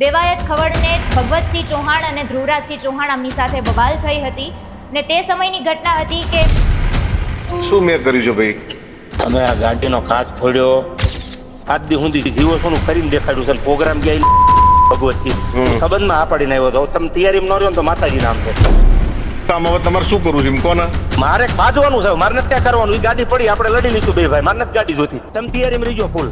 દેવાયત ખવડને ભગવતસિંહ ચૌહાણ અને ધ્રુવરાજસિંહ ચૌહાણ આમની સાથે બબાલ થઈ હતી ને તે સમયની ઘટના હતી કે શું મેં કર્યું છે ભાઈ? તમે આ ગાડીનો કાચ ફોડ્યો. આજ દી સુધી જીવો સોનું કરીને દેખાડ્યું છે પ્રોગ્રામ ગયા ભગવતસિંહ. સંબંધમાં આ પાડીને આવ્યો હતો. તમે તૈયારી ન રહ્યો ને તો માતાજી નામ છે. કામ હવે તમારે શું કરવું છે કોને? મારે બાજવાનું છે. મારે નથી ક્યાં કરવાનું. એ ગાડી પડી આપણે લડી લીધું બે ભાઈ. મારે નથી ગાડી જોતી તમે તૈયારીમાં રહીજો ફૂલ.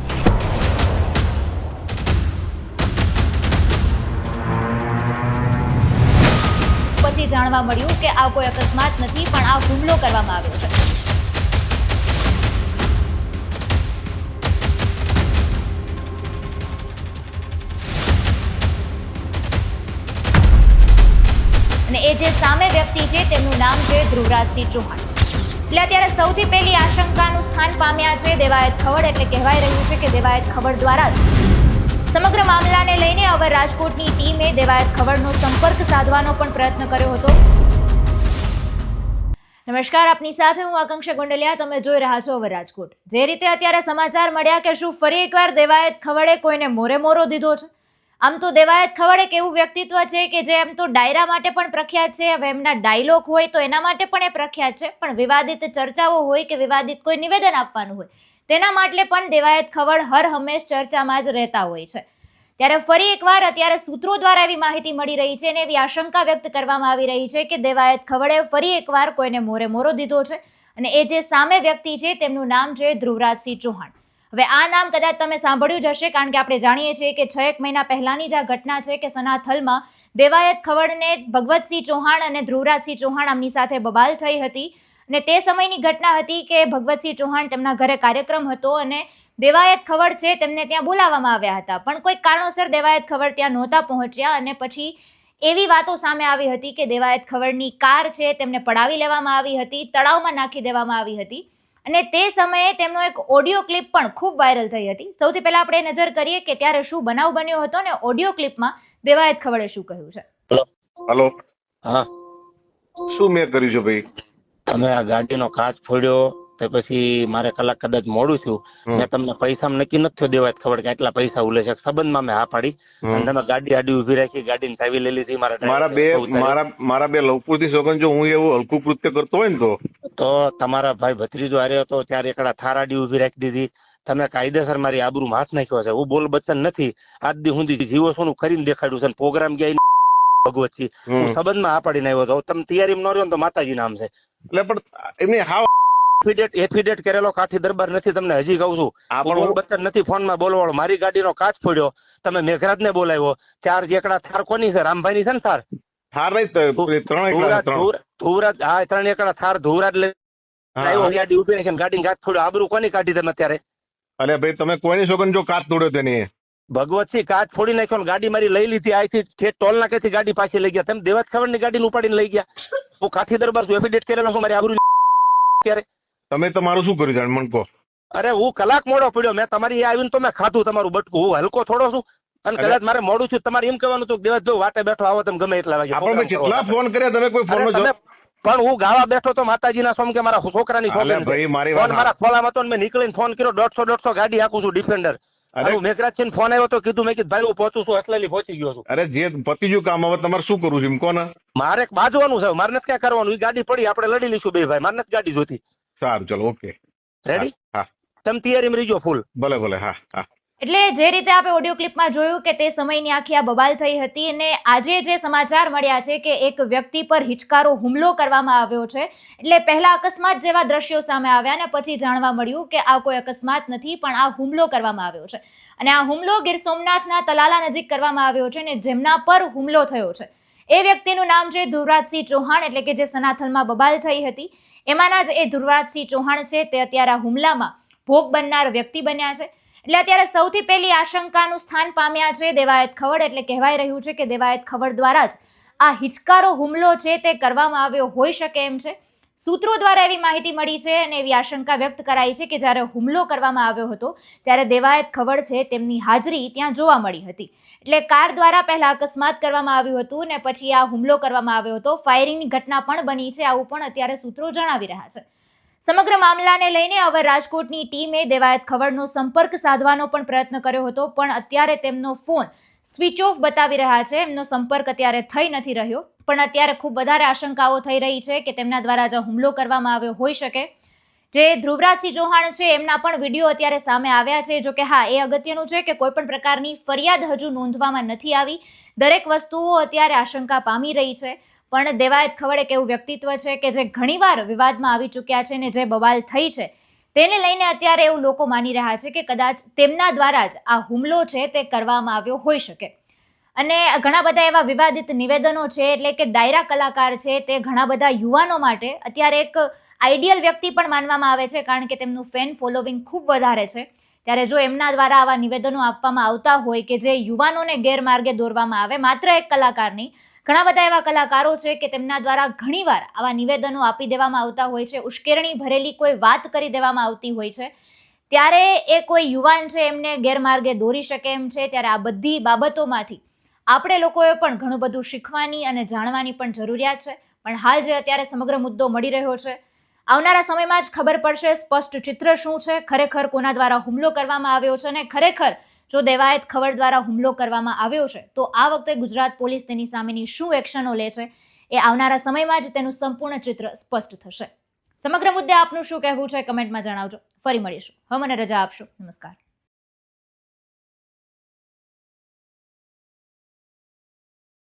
જાણવા મળ્યું કે આ કોઈ અકસ્માત નથી, પણ આ હુમલો કરવામાં આવ્યો છે. અને એ જે સામે વ્યક્તિ છે, તેમનું નામ છે ધ્રુવરાજસિંહ ચૌહાણ. એટલે અત્યારે સૌથી પહેલી આશંકાનું સ્થાન પામ્યા છે દેવાયત ખવડ, એટલે કહેવાય રહ્યું છે કે દેવાયત ખવડ દ્વારા જ સમગ્ર મામલાને લઈને હવે રાજકોટની ટીમે દેવાયત ખવડનો સંપર્ક સાધવાનો પણ પ્રયત્ન કર્યો હતો. નમસ્કાર, આપની સાથે હું આકાંક્ષા ગોંડલિયા. તમે જોઈ રહ્યા છો હવે રાજકોટ. જે રીતે અત્યારે સમાચાર મળ્યા કે શું ફરી એકવાર દેવાયત ખવડે કોઈને મોરે મોરો દીધો છે? આમ તો દેવાયત ખવડ એક એવું વ્યક્તિત્વ છે કે જે એમ તો ડાયરા માટે પણ પ્રખ્યાત છે, હવે એમના ડાયલોગ હોય તો એના માટે પણ એ પ્રખ્યાત છે, પણ વિવાદિત ચર્ચાઓ હોય કે વિવાદિત કોઈ નિવેદન આપવાનું હોય, તેના માટે પણ દેવાયત ખવડ હર હંમેશ ચર્ચામાં જ રહેતા હોય છે. ત્યારે ફરી એકવાર અત્યારે સૂત્રો દ્વારા એવી માહિતી મળી રહી છે અને એવી આશંકા વ્યક્ત કરવામાં આવી રહી છે કે દેવાયત ખવડે ફરી એકવાર કોઈને મોરે મોરો દીધો છે અને એ જે સામે વ્યક્તિ છે તેમનું નામ છે ધ્રુવરાજસિંહ ચૌહાણ. હવે આ નામ કદાચ તમે સાંભળ્યું જ હશે કારણ કે આપણે જાણીએ છીએ કે છ એક મહિના પહેલાની જ આ ઘટના છે કે સનાથલમાં દેવાયત ખવડને ભગવતસિંહ ચૌહાણ અને ધ્રુવરાજસિંહ ચૌહાણ આમની સાથે બબાલ થઈ હતી અને તે સમયની ઘટના હતી કે ભગવતસિંહ ચૌહાણ તેમના ઘરે કાર્યક્રમ હતો અને દેવાયત ખવડ છે તેમને ત્યાં બોલાવવામાં આવ્યા હતા. પણ કોઈ કારણોસર દેવાયત ખવડ ત્યાં નહોતા પહોંચ્યા અને પછી એવી વાતો સામે આવી હતી કે દેવાયત ખવડની કાર છે તેમને પડાવી લેવામાં આવી હતી તળાવમાં નાખી દેવામાં આવી હતી અને તે સમયે તેમનો એક ઓડિયો ક્લિપ પણ ખૂબ વાયરલ થઈ હતી. સૌથી પહેલા આપણે નજર કરીએ કે ત્યારે શું બનાવ બન્યો હતો ને ઓડિયો ક્લિપમાં દેવાયત ખવડે શું કહ્યું છે. હેલો. હા. શું મેં કર્યું છે ભાઈ? તમે આ ગાડીનો કાચ ફોડ્યો તો પછી મારે કલાક કદાચ મોડું થયું. મેં તમને પૈસા નક્કી નથી થયો દેવાય ખબર કે આટલા પૈસા ઉલે છે. સંબંધમાં મેં હા પાડી. અને તમે ગાડી આડી ઊભી રાખી ગાડીની ચાવી લઈ લીધી મારા મારા બે મારા મારા બે લવપુરથી સોગન જો હું એવું હલકું કૃત્ય કરતો હોય ને તો? તો તમારા ભાઈ ભત્રીજો આર્યો હતો ત્યારે એકડા થાર આડી ઊભી રાખી દીધી. તમે કાયદેસર મારી આબરૂ હાથ નાખ્યો છે. હું બોલ બચ્ચન નથી. આજ દી હું જીવો સોનું કરીને દેખાડ્યું છે પ્રોગ્રામ ગયા ભગવતજી હું. સંબંધમાં આ પાડીને આવ્યો હતો. તમે તૈયારીમાં ન રહ્યો તો માતાજી નામ છે. એટલે પણ એમની હાવ એફિડેટ એફિડેટ કરેલો કાઠી દરબાર નથી તમને હજી કહું છું. આપણો બચ્ચન નથી ફોનમાં બોલવાળો. મારી ગાડીનો કાચ ફોડ્યો. તમે મેઘરાજ ને બોલાવ્યો. ચાર એકડા થાર કોની છે? રામભાઈ ની છે ને થાર? થાર નહીં ધુવરાજ હા ત્રણ એકડા થાર ધુવરાજ લઈ ગાડી ઊભી રાખીને ગાડી કાચ ફોડ્યો. આબરૂ કોની કાઢી તમે અત્યારે? અરે ભાઈ તમે કોઈની સોગન જો કાચ તોડ્યો તેની ભગવતસિંહ કાચ ફોડી નાખ્યો ને ગાડી મારી લઈ લીધી. આથી ઠેઠ ટોલ નાકેથી ગાડી પાછી લઈ ગયા. તમે દેવાત ખબરની ગાડી ઉપાડીને લઈ ગયા. હું કાઠી દરબાર છું એફિડેટ કરેલો છું મારી આબરૂ ત્યારે તમે તમારું શું કર્યું જાણ? મને કહો. અરે હું કલાક મોડો પડ્યો. મેં તમારી આવીને તો મેં ખાધું તમારું બટકું. હું હલકો થોડો છું. અને. કદાચ મારે મોડું છું તમારે એમ કહેવાનું હતું કે દેવાતભાઈ વાટે બેઠો આવો તમે ગમે એટલા વાગે. આપણે કેટલા ફોન કર્યા? તમે કોઈ ફોન પણ હું ગાવા બેઠો તો માતાજીના સોમ કે મારા છોકરાની ભાઈ મારી વાત મારા ખોલામાં હતો મેં નીકળીને ફોન કર્યો. દોઢસો દોઢસો ગાડી હાકું છું ડિફેન્ડર. અરે. મેઘરાજ છે ફોન આવ્યો તો કીધું મેં કીધું ભાઈ હું પહોંચું છું. અસલેલી પહોંચી ગયો છું. અરે જે પતી ગયું કામ હવે તમારે શું કરવું છે? એમ કોને મારે એક બાજવાનું છે. મારે નથી ક્યાં કરવાનું. એ ગાડી પડી. આપણે લડી લઈશું બે ભાઈ. મારે નથી ગાડી જોતી સારું ચલો ઓકે રેડી હા તમે તૈયારીમાં રહીજો ફૂલ ભલે ભલે હા હા. એટલે જે રીતે આપણે ઓડિયો ક્લિપમાં જોયું કે તે સમયની આખી આ બબાલ થઈ હતી અને આજે જે સમાચાર મળ્યા છે કે એક વ્યક્તિ પર હિચકારો હુમલો કરવામાં આવ્યો છે એટલે પહેલા અકસ્માત જેવા દ્રશ્યો સામે આવ્યા અને પછી જાણવા મળ્યું કે આ કોઈ અકસ્માત નથી પણ આ હુમલો કરવામાં આવ્યો છે. અને આ હુમલો ગીર સોમનાથના તલાલા નજીક કરવામાં આવ્યો છે અને જેમના પર હુમલો થયો છે. એ વ્યક્તિનું નામ છે ધુવરાજસિંહ ચૌહાણ એટલે કે જે સનાથલમાં બબાલ થઈ હતી. એમાંના જ એ ધ્રુવરાજસિંહ ચૌહાણ છે, તે અત્યારે હુમલામાં ભોગ બનનાર વ્યક્તિ બન્યા છે. એટલે અત્યારે સૌથી પહેલી આશંકાનું સ્થાન પામ્યા છે દેવાયત ખવડ, એટલે કહેવાય રહ્યું છે કે દેવાયત ખવડ દ્વારા જ આ હિચકારો હુમલો છે તે કરવામાં આવ્યો હોઈ શકે એમ છે. સૂત્રો દ્વારા એવી માહિતી મળી છે અને એવી આશંકા વ્યક્ત કરાઈ છે કે જ્યારે હુમલો કરવામાં આવ્યો હતો, ત્યારે દેવાયત ખવડ છે તેમની હાજરી ત્યાં જોવા મળી હતી. એટલે કાર દ્વારા પહેલા અકસ્માત કરવામાં આવ્યું હતું ને પછી આ હુમલો કરવામાં આવ્યો હતો. ફાયરિંગની ઘટના પણ બની છે આવું પણ અત્યારે સૂત્રો જણાવી રહ્યા છે. સમગ્ર મામલાને લઈને હવે રાજકોટની ટીમે દેવાયત ખવડનો સંપર્ક સાધવાનો પણ પ્રયત્ન કર્યો હતો, પણ અત્યારે તેમનો ફોન સ્વિચ ઓફ બતાવી રહ્યા છે. એમનો સંપર્ક અત્યારે થઈ નથી રહ્યો. પણ અત્યારે ખૂબ વધારે આશંકાઓ થઈ રહી છે કે તેમના દ્વારા જ હુમલો કરવામાં આવ્યો હોઈ શકે. જે ધ્રુવરાજસિંહ ચૌહાણ છે, એમના પણ વીડિયો અત્યારે સામે આવ્યા છે, જો કે હા, એ અગત્યનું છે કે કોઈપણ પ્રકારની ફરિયાદ હજુ નોંધવામાં નથી આવી. દરેક વસ્તુઓ અત્યારે આશંકા પામી રહી છે. પણ દેવાયત ખવડ એક એવું વ્યક્તિત્વ છે કે જે ઘણીવાર વિવાદમાં આવી ચૂક્યા છે ને જે બવાલ થઈ છે તેને લઈને અત્યારે એવું લોકો માની રહ્યા છે કે કદાચ તેમના દ્વારા જ આ હુમલો છે તે કરવામાં આવ્યો હોઈ શકે. અને ઘણા બધા એવા વિવાદિત નિવેદનો છે, એટલે કે ડાયરા કલાકાર છે તે ઘણા બધા યુવાનો માટે અત્યારે એક આઈડિયલ વ્યક્તિ પણ માનવામાં આવે છે, કારણ કે તેમનું ફેન ફોલોવિંગ ખૂબ વધારે છે. ત્યારે જો એમના દ્વારા આવા નિવેદનો આપવામાં આવતા હોય કે જે યુવાનોને ગેરમાર્ગે દોરવામાં આવે, માત્ર એક કલાકારની ઘણા બધા એવા કલાકારો છે કે તેમના દ્વારા ઘણીવાર આવા નિવેદનો આપી દેવામાં આવતા હોય છે, ઉશ્કેરણી ભરેલી કોઈ વાત કરી દેવામાં આવતી હોય છે. ત્યારે એ કોઈ યુવાન છે, એમને ગેરમાર્ગે દોરી શકે એમ છે, ત્યારે આ બધી બાબતોમાંથી આપણે લોકોએ પણ ઘણું બધું શીખવાની અને જાણવાની પણ જરૂરિયાત છે. પણ હાલ જે અત્યારે સમગ્ર મુદ્દો મળી રહ્યો છે, આવનારા સમયમાં જ ખબર પડશે સ્પષ્ટ ચિત્ર શું છે, ખરેખર કોના દ્વારા હુમલો કરવામાં આવ્યો છે અને ખરેખર જો દેવાયત ખબર દ્વારા હુમલો કરવામાં આવ્યો છે, તો આ વખતે ગુજરાત પોલીસ તેની સામેની શું એક્શનો લે છે એ આવનારા સમયમાં જ તેનું સંપૂર્ણ ચિત્ર સ્પષ્ટ થશે. સમગ્ર મુદ્દે આપનું શું કહેવું છે કમેન્ટમાં જણાવજો. ફરી મળીશું. હવે મને રજા આપશો. નમસ્કાર.